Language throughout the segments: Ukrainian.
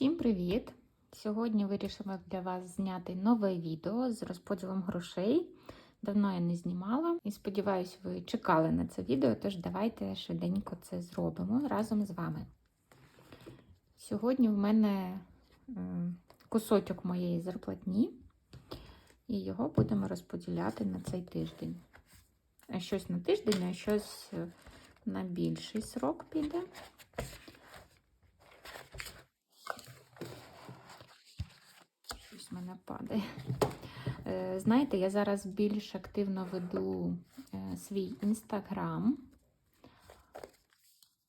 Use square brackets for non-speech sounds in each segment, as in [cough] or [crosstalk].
Всім привіт! Сьогодні вирішила для вас зняти нове відео з розподілом грошей. Давно я не знімала і сподіваюся, ви чекали на це відео, тож давайте швиденько це зробимо разом з вами. Сьогодні в мене кусочок моєї зарплатні, і його будемо розподіляти на цей тиждень. Щось на тиждень, а щось на більший срок піде. Щось в мене падає. Е, Знаєте, я зараз більш активно веду е, свій інстаграм.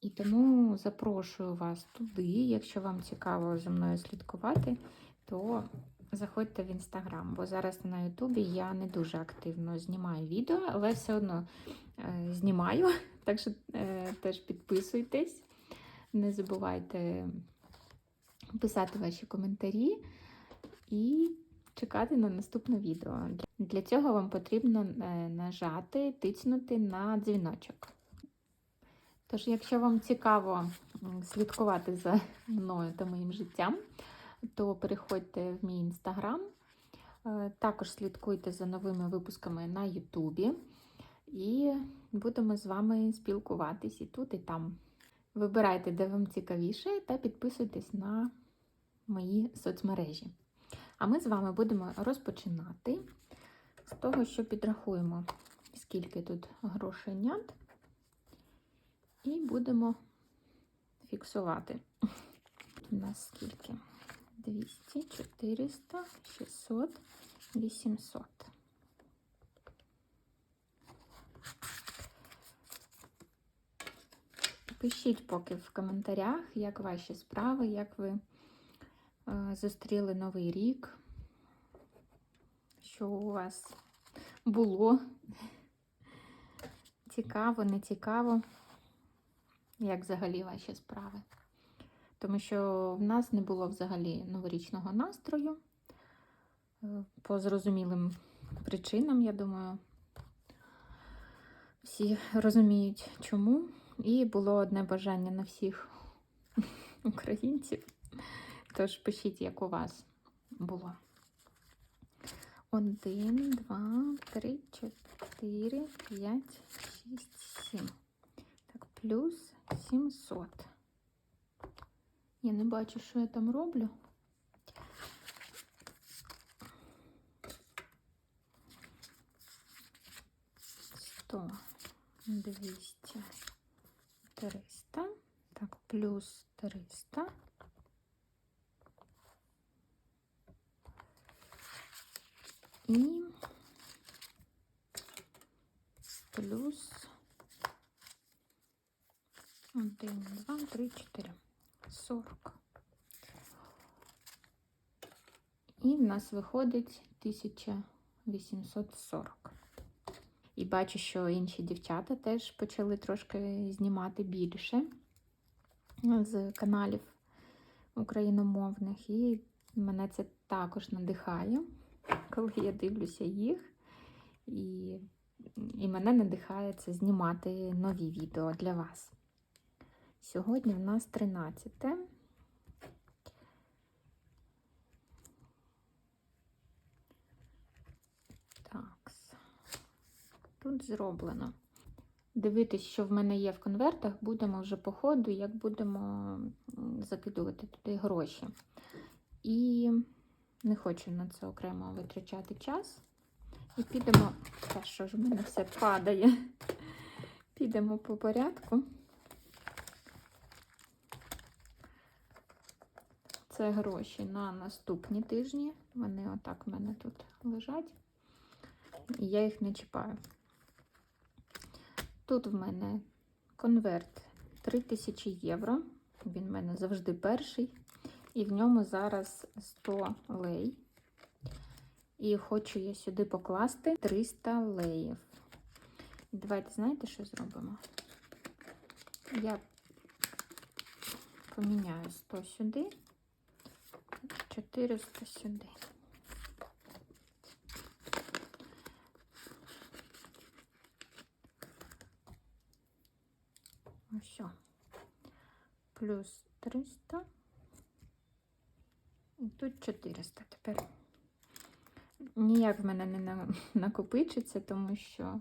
І тому запрошую вас туди. Якщо вам цікаво за мною слідкувати, то заходьте в інстаграм, бо зараз на Ютубі я не дуже активно знімаю відео, але все одно е, знімаю. [laughs] Так що е, теж підписуйтесь. Не забувайте писати ваші коментарі і чекати на наступне відео. Для цього вам потрібно е, нажати, тицнути на дзвіночок. Тож, якщо вам цікаво слідкувати за мною та моїм життям, то переходьте в мій інстаграм. Е, Також слідкуйте за новими випусками на Ютубі. І будемо з вами спілкуватись і тут, і там. Вибирайте, де вам цікавіше, та підписуйтесь на мої соцмережі. А ми з вами будемо розпочинати з того, що підрахуємо, скільки тут грошенят, і будемо фіксувати. У нас скільки? 200, 400, 600, 800. Пишіть поки в коментарях, як ваші справи, як ви зустріли новий рік, що у вас було. Цікаво, не цікаво, як взагалі ваші справи. Тому що в нас не було взагалі новорічного настрою. е, По зрозумілим причинам, я думаю, всі розуміють, чому. І було одне бажання на всіх [laughs] українців. Тож пишіть, як у вас було. Один, два, три, чотири, п'ять, шість, сім. Так, плюс 700. Я не бачу, що я там роблю. Сто, двісті. 300, так, плюс 300. І плюс 1, 2, 3, 4, 40. І в нас виходить 1840. І бачу, що інші дівчата теж почали трошки знімати більше з каналів україномовних. І мене це також надихає, коли я дивлюся їх. І, і мене надихає це знімати нові відео для вас. Сьогодні в нас 13. Так. Тут зроблено. Дивитись, що в мене є в конвертах, будемо вже по ходу, як будемо закидувати туди гроші. І не хочу на це окремо витрачати час. І підемо, та що ж в мене все падає. Підемо по порядку. Це гроші на наступні тижні. Вони отак в мене тут лежать. І я їх не чіпаю. Тут в мене конверт 3000 євро. Він в мене завжди перший. І в ньому зараз 100 лей. І хочу я сюди покласти 300 леїв. Давайте, знаєте, що зробимо? Я поміняю 100 сюди, 400 сюди. Все. Плюс 300. Тут 400 тепер. Ніяк в мене не накопичиться, тому що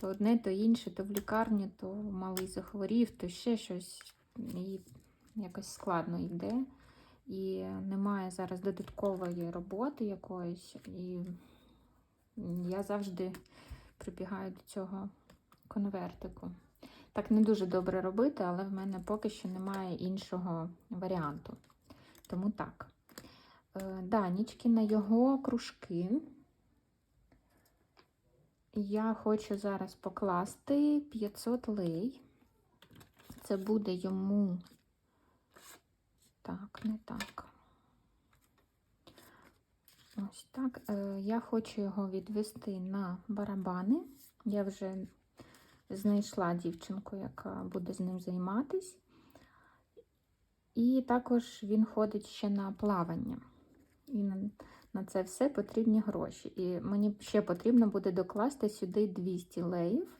то одне, то інше, то в лікарні, то малий захворів, то ще щось. І якось складно йде. І немає зараз додаткової роботи якоїсь. І я завжди прибігаю до цього конвертику. Так не дуже добре робити, але в мене поки що немає іншого варіанту. Тому так. Е, Данічки на його кружки. Я хочу зараз покласти 500 лей. Це буде йому. Так, не так. Ось так. Е, Я хочу його відвести на барабани. Я вже знайшла дівчинку, яка буде з ним займатись. І також він ходить ще на плавання. І на, на це все потрібні гроші. І мені ще потрібно буде докласти сюди 200 леїв.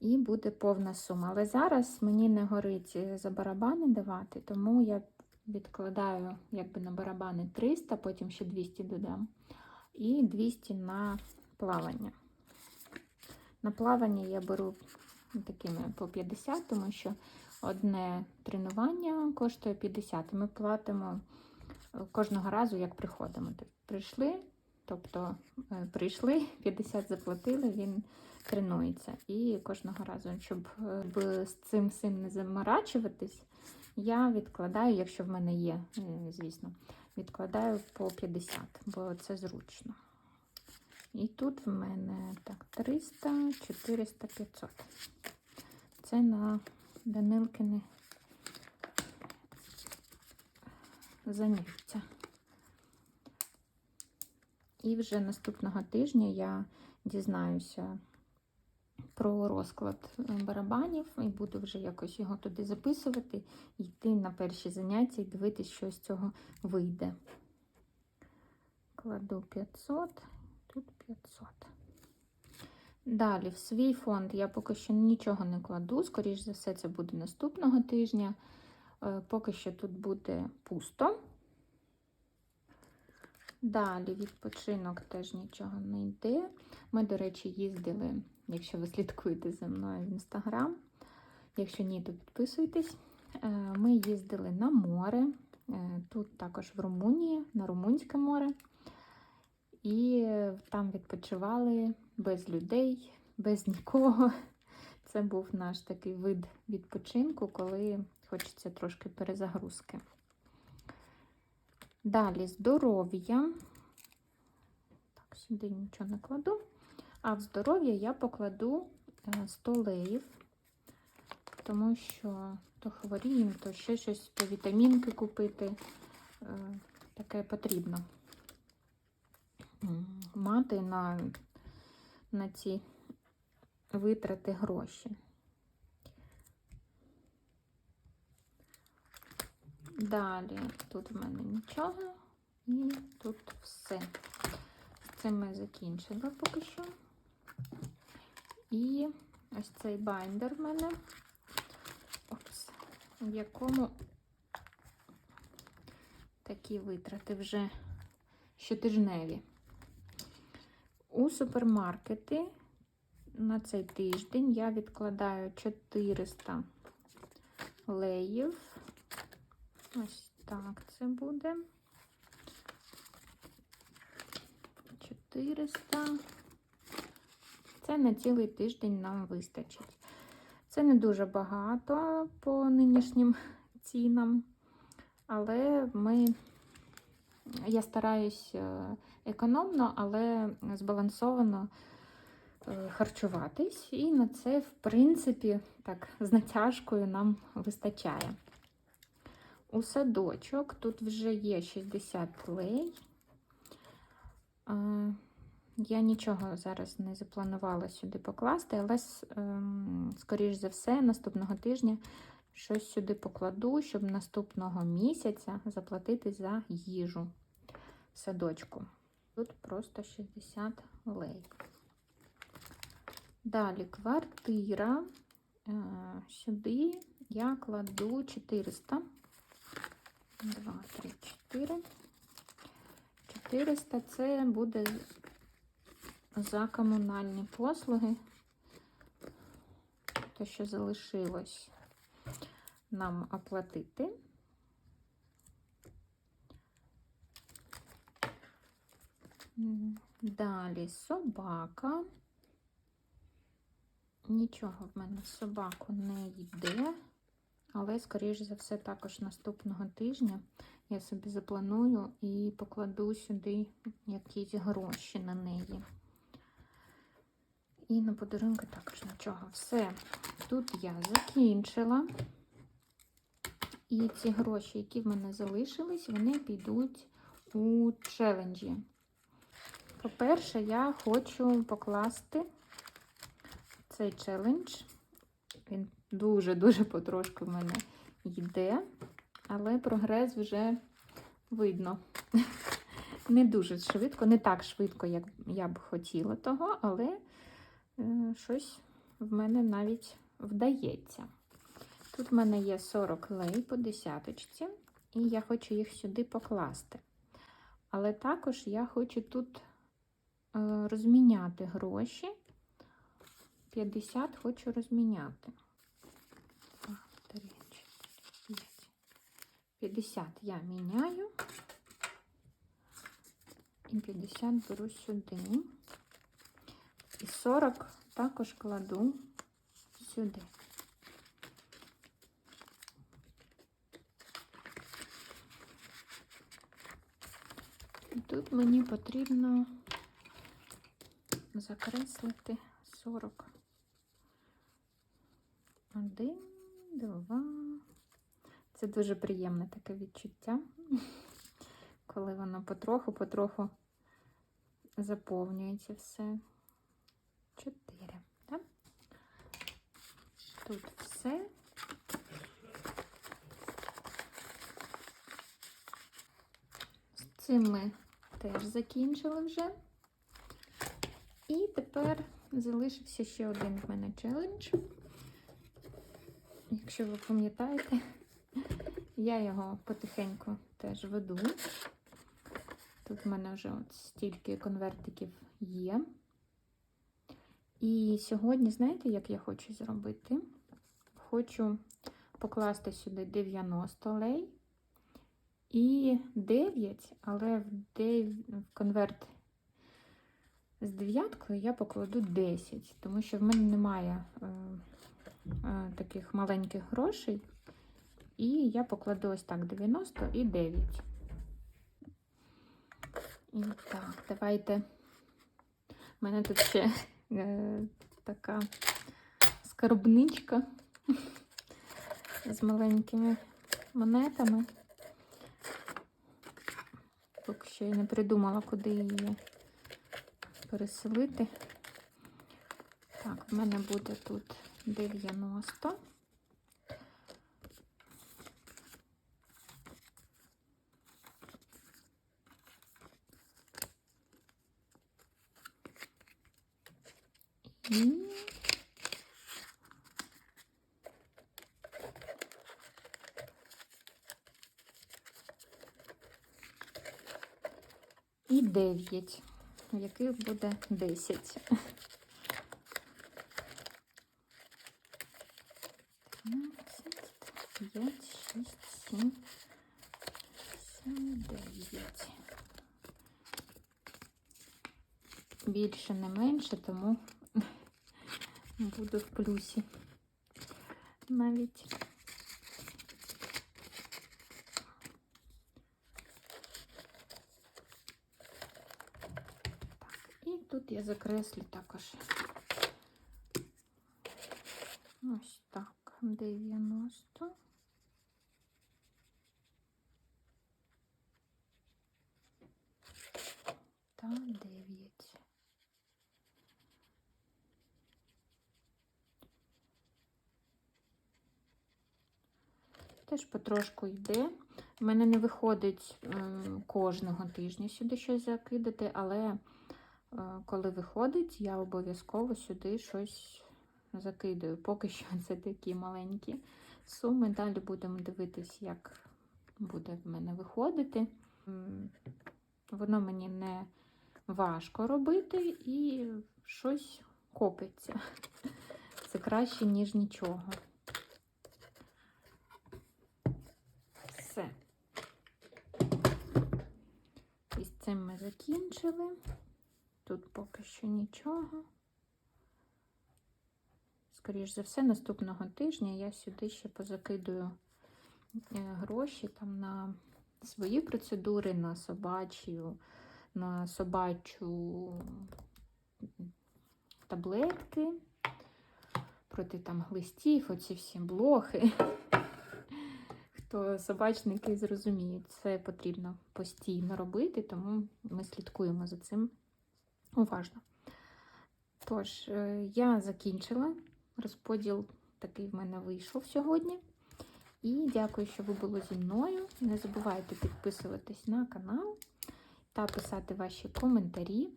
І буде повна сума. Але зараз мені не горить е, за барабани давати, тому я відкладаю якби на барабани 300, потім ще 200 додам. І 200 на плавання. На плавання я беру такими по 50, тому що одне тренування коштує 50. Ми платимо кожного разу, як приходимо. Тобто прийшли, тобто е, прийшли, [laughs] 50 заплатили, він тренується. І кожного разу, щоб е, з цим всім не заморачуватись, я відкладаю, якщо в мене є, е, звісно, відкладаю по 50, бо це зручно. І тут в мене так 300, 400, 500. Це на Данилкини заняття. І вже наступного тижня я дізнаюся про розклад е, барабанів і буду вже якось його туди записувати, йти на перші заняття і дивитися, що з цього вийде. Кладу 500, тут 500. Далі, в свій фонд я поки що нічого не кладу, скоріш за все, це буде наступного тижня. Е, Поки що тут буде пусто. Далі відпочинок теж нічого не йде. Ми, до речі, їздили, якщо ви слідкуєте за мною в інстаграм. Якщо ні, то підписуйтесь. Е, Ми їздили на море, е, тут також в Румунії, на Румунське море. І там відпочивали без людей, без нікого. Це був наш такий вид відпочинку, коли хочеться трошки перезагрузки. Далі здоров'я. Так, сюди нічого не кладу. А в здоров'я я покладу е, 100 леїв, тому що то хворіємо, то ще щось по вітамінки купити. Е, Таке потрібно мати на, на ці витрати гроші. Далі тут в мене нічого, і тут все. Цим ми закінчили поки що. І ось цей байндер в мене, Опс, в якому такі витрати вже щотижневі. У супермаркети на цей тиждень я відкладаю 400 леїв. Ось так це буде. 400. Це на цілий тиждень нам вистачить. Це не дуже багато по нинішнім цінам, але ми, я стараюсь е, економно, але збалансовано е, харчуватись, і на це, в принципі, так, з натяжкою нам вистачає. У садочок тут вже є 60 лей. Е, Я нічого зараз не запланувала сюди покласти, але, ем, скоріш за все, наступного тижня щось сюди покладу, щоб наступного місяця заплатити за їжу в садочку. Тут просто 60 лей. Далі квартира. Е, Сюди я кладу 400. 2, 3, 4. 400 це буде за комунальні послуги. Те, що залишилось нам оплатити. Далі собака. Нічого в мене собаку не йде, але, скоріш за все, також наступного тижня я собі запланую і покладу сюди якісь гроші на неї. І на подарунки також нічого. Все, тут я закінчила. І ці гроші, які в мене залишились, вони підуть у челенджі. По-перше, я хочу покласти цей челендж. Він дуже-дуже потрошку в мене йде, але прогрес вже видно. [laughs] Не дуже швидко, не так швидко, як я б хотіла того, але е, щось в мене навіть вдається. Тут в мене є 40 лей по десяточці, і я хочу їх сюди покласти. Але також я хочу тут е, розміняти гроші. 50 хочу розміняти. А, 3, 4, 5. 50 я міняю. І 50 беру сюди. І 40 також кладу сюди. І тут мені потрібно закреслити 40. Один, два. Це дуже приємне таке відчуття, коли воно потроху-потроху заповнюється все. Чотири. Так? Тут все. З цим ми теж закінчили вже. І тепер залишився ще один в мене челендж. Якщо ви пам'ятаєте, я його потихеньку теж веду. Тут в мене вже от стільки конвертиків є. І сьогодні, знаєте, як я хочу зробити? Хочу покласти сюди 90 лей і 9, але в, 9, в конверт з дев'яткою я покладу 10, тому що в мене немає е, е, таких маленьких грошей. І я покладу ось так 90 і 9. І так, давайте. У мене тут ще е, така скарбничка з маленькими монетами. Поки що я не придумала, куди її переселити. Так, в мене буде тут 90. І і 9, в яких буде 10. 5, 6, 7, 7, 9. Більше не менше, тому буду в плюсі. Навіть. Так, і тут я закреслю також. Ось так, 90. Та 9. Теж потрошку йде. У мене не виходить е, кожного тижня сюди щось закидати, але коли виходить, я обов'язково сюди щось закидаю. Поки що [laughs] це такі маленькі суми. Далі будемо дивитись, як буде в мене виходити. Воно мені не важко робити і щось копиться. [laughs] Це краще, ніж нічого. Все. І з цим ми закінчили. Тут поки що нічого. Скоріш за все, наступного тижня я сюди ще позакидую е, гроші там на свої процедури, на собачу, на собачу таблетки проти там глистів, оці всі блохи. [laughs] Хто собачники зрозуміють, це потрібно постійно робити, тому ми слідкуємо за цим уважно. Тож, е, я закінчила. Розподіл такий в мене вийшов сьогодні. І дякую, що ви були зі мною. Не забувайте підписуватись на канал та писати ваші коментарі.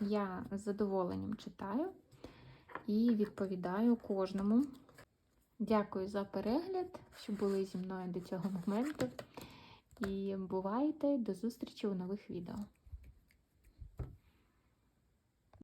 Я з задоволенням читаю і відповідаю кожному. Дякую за перегляд, що були зі мною до цього моменту. І бувайте до зустрічі у нових відео.